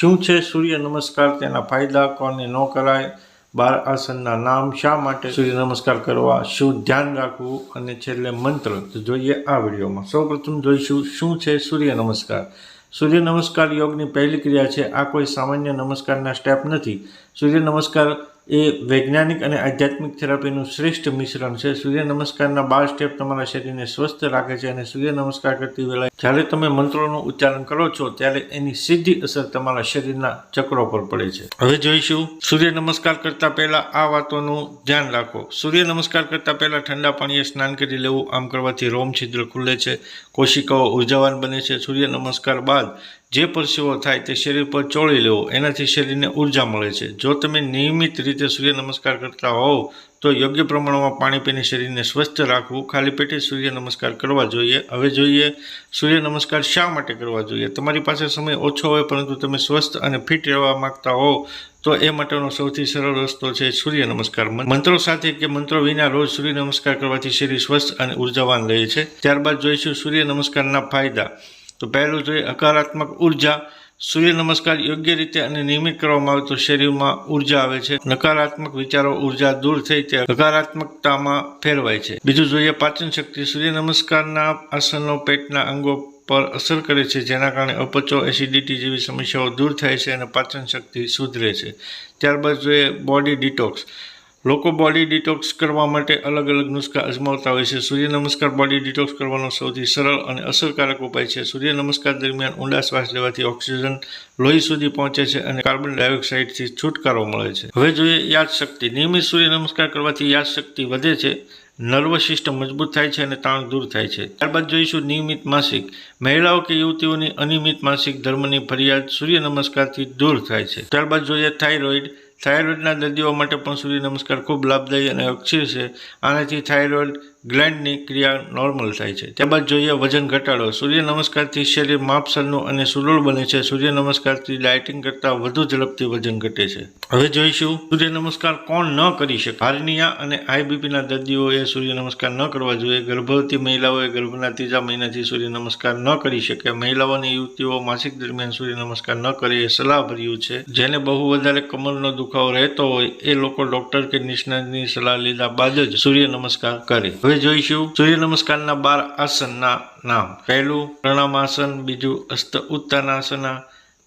શું છે સૂર્ય નમસ્કાર? તેના ફાયદા કોને ન કરાય? બાર આસનના નામ શા માટે? સૂર્ય નમસ્કાર કરવા શું ધ્યાન રાખવું? અને છેલ્લે મંત્ર તો જોઈએ આ વિડીયોમાં. સૌપ્રથમ જોઈશું શું છે સૂર્ય નમસ્કાર? સૂર્ય નમસ્કાર યોગની પહેલી ક્રિયા છે. આ કોઈ સામાન્ય નમસ્કારના સ્ટેપ નથી. સૂર્ય નમસ્કાર એ વૈજ્ઞાનિક અને આધ્યાત્મિક થેરાપીનું શ્રેષ્ઠ મિશ્રણ છે. સૂર્ય નમસ્કારના બાર સ્ટેપ તમારા શરીરને સ્વસ્થ રાખે છે અને સૂર્ય નમસ્કાર કરતી વેળાએ જ્યારે તમે મંત્રોનું ઉચ્ચારણ કરો છો ત્યારે એની સીધી અસર તમારા શરીરના ચક્રો પર પડે છે. હવે જોઈશું સૂર્ય નમસ્કાર કરતા પહેલા આ વાતોનું ધ્યાન રાખો. સૂર્ય નમસ્કાર કરતા પહેલા ઠંડા પાણીએ સ્નાન કરી લેવું આમ કરવાથી રોમ છિદ્ર ખુલે છે, કોશિકાઓ ઉર્જાવાન બને છે. સૂર્ય નમસ્કાર બાદ જે પરસેવો થાય તે શરીર પર ચોળી લેવો, એનાથી શરીરને ઊર્જા મળે છે. જો તમે નિયમિત રીતે સૂર્ય નમસ્કાર કરતા હોવ, તો યોગ્ય પ્રમાણમાં પાણી પીને શરીરને સ્વસ્થ રાખવું, ખાલી પેટે સૂર્ય નમસ્કાર કરવા જોઈએ. હવે જોઈએ, સૂર્ય નમસ્કાર શા માટે કરવા જોઈએ? તમારી પાસે સમય ઓછો હોય, પરંતુ તમે સ્વસ્થ અને ફિટ રહેવા માંગતા હો તો એ માટેનો સૌથી સરળ રસ્તો છે સૂર્ય નમસ્કાર. મંત્રો સાથે કે મંત્રો વિના રોજ સૂર્ય નમસ્કાર કરવાથી શરીર સ્વસ્થ અને ઉર્જાવાન રહે છે. ત્યારબાદ જોઈશું સૂર્ય નમસ્કારના ફાયદા. તો પહેલું જોઈએ હકારાત્મક ઊર્જા, સૂર્ય નમસ્કાર યોગ્ય રીતે અને નિયમિત કરવામાં આવે તો શરીરમાં ઊર્જા આવે છે. નકારાત્મક વિચારો ઊર્જા દૂર થઈ તે હકારાત્મકતામાં ફેરવાય છે. બીજું જોઈએ પાચન શક્તિ. સૂર્ય નમસ્કારના આસનો પેટના અંગો પર અસર કરે છે, જેના કારણે અપચો, એસિડિટી જેવી સમસ્યાઓ દૂર થાય છે અને પાચન શક્તિ સુધરે છે. ત્યારબાદ જોઈએ બોડી ડિટોક્સ. લોકો બોડી ડિટોક્સ કરવા માટે અલગ અલગ નુસ્ખા અજમાવતા હોય છે. સૂર્ય નમસ્કાર બોડી ડિટોક્સ કરવાનો સૌથી સરળ અને અસરકારક ઉપાય છે. સૂર્ય નમસ્કાર દરમિયાન ઊંડા શ્વાસ લેવાથી ઓક્સિજન લોહી સુધી પહોંચે છે અને કાર્બન ડાયોક્સાઇડથી છુટકારો મળે છે. હવે જોઈએ યાદશક્તિ. નિયમિત સૂર્ય નમસ્કાર કરવાથી યાદશક્તિ વધે છે નર્વસ સિસ્ટમ મજબૂત થાય છે અને તાણ દૂર થાય છે. ત્યારબાદ જોઈશું નિયમિત માસિક. મહિલાઓ કે યુવતીઓની અનિયમિત માસિક ધર્મની ફરિયાદ સૂર્ય નમસ્કારથી દૂર થાય છે. ત્યારબાદ જોઈએ થાઇરોઇડ થાઇરોઇડના દર્દીઓ માટે પણ સૂર્ય નમસ્કાર ખૂબ લાભદાયી અને અક્ષીર છે. આનાથી થાઇરોઇડ ગ્લેન્ડની ક્રિયા નોર્મલ થાય છે. ત્યારબાદ જોઈએ વજન ઘટાડો. સૂર્ય નમસ્કારથી શરીર માપસરનું અને સુડોળ બને છે. સૂર્ય નમસ્કારથી ડાયટિંગ કરતાં વધુ ઝડપથી વજન ઘટે છે. હવે જોઈશું સૂર્ય નમસ્કાર કોણ ન કરી શકે? હાર્નિયા અને આઈબીપીના દર્દીઓએ સૂર્ય નમસ્કાર ન કરવા જોઈએ. ગર્ભવતી મહિલાઓએ ગર્ભના ત્રીજા મહિનાથી સૂર્ય નમસ્કાર ન કરી શકે. મહિલાઓ અને યુવતીઓ માસિક દરમિયાન સૂર્ય નમસ્કાર ન કરે એ સલાહભર્યું છે. જેને બહુ વધારે કમરનો દુખાવો રહેતો હોય એ લોકો ડોક્ટર કે નિષ્ણાતની સલાહ લીધા બાદ જ સૂર્ય નમસ્કાર કરે. હવે જોઈશું. સૂર્ય નમસ્કારના બાર આસનના નામ. પહેલું પ્રણામાસન, બીજું અસ્ત ઉત્તાનાસના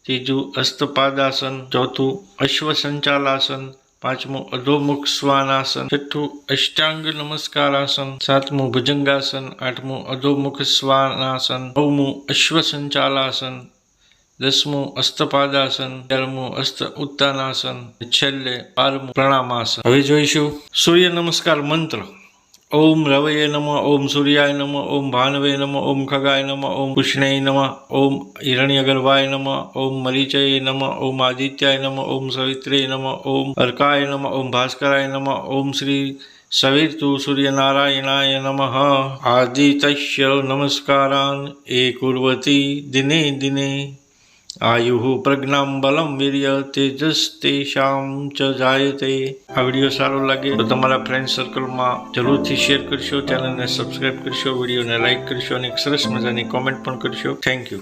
ત્રીજું અસ્તપાદાસન, ચોથું અશ્વ સંચાલાસન પાંચમું અધોમુખ સ્વાનાસન છઠ્ઠું અષ્ટાંગ નમસ્કારાસન, સાતમું ભુજંગાસન, આઠમું અધોમુખ સ્વાનાસન નવમું અશ્વ સંચાલાસન દસમું અસ્તપાદાસન, અગિયારમું અસ્ત ઉત્તાનાસન છેલ્લે બારમું પ્રણામાસન. હવે જોઈશું. સૂર્ય નમસ્કાર મંત્ર. ઓમ રવયે નમ ઓમ સૂર્યાય નમ ઓમ ભાનવે નમ ઓમ ખગાય નમ ઓમ કૃષ્ણય નમ ઓમ હિરણ્યગર્ભાય નમ ઓમ મરીચય નમ ઓમ આદિત્યાય નમ ઓમ સવિત્રે નમ ઓમ અર્કાય નમ ઓમ ભાસ્કરાય નમ ઓમ શ્રી સવિતુ સૂર્યનારાયણાય નમઃ આદિત્ય નમસ્કારાન એ કુર્વતી દિને દિને આયુઃ પ્રજ્ઞામ બલમ વીર્ય તેષામ ચ જાયતે આ વીડિયો સારો લાગે તો તમારા ફ્રેન્ડ સર્કલમાં જરૂરથી શેર કરશો ચેનલને સબસ્ક્રાઇબ કરશો વિડીયોને લાઇક કરશો અને એક સરસ મજાની કોમેન્ટ પણ કરશો. Thank you